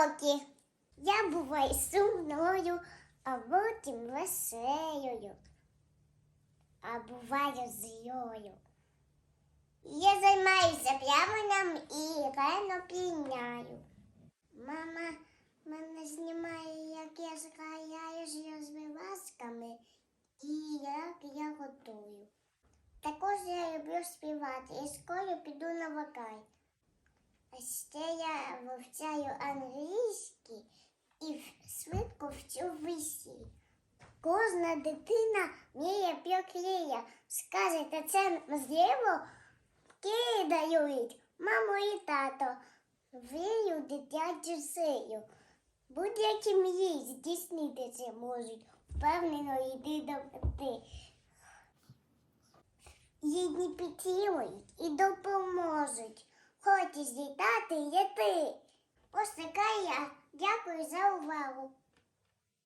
роки. Я буваю сумною, а потім веселою, а буваю злою. Я займаюся пляманням і рано піняю. Мама мене знімає, як я зграю з розвивасками і як я готую. Також я люблю співати і скоро піду на вокал. А ще вивчаю англійський і швидко вчу висі. Кожна дитина вміє п'яклея. Скажете, це можливо? Кидають маму і тато. Вію дитячу сию. Будь-які мрії здійснитися можуть. Впевнено йди до мети. Їдні підтримують і допоможуть. Хочеш злітати, є Дякую за увагу.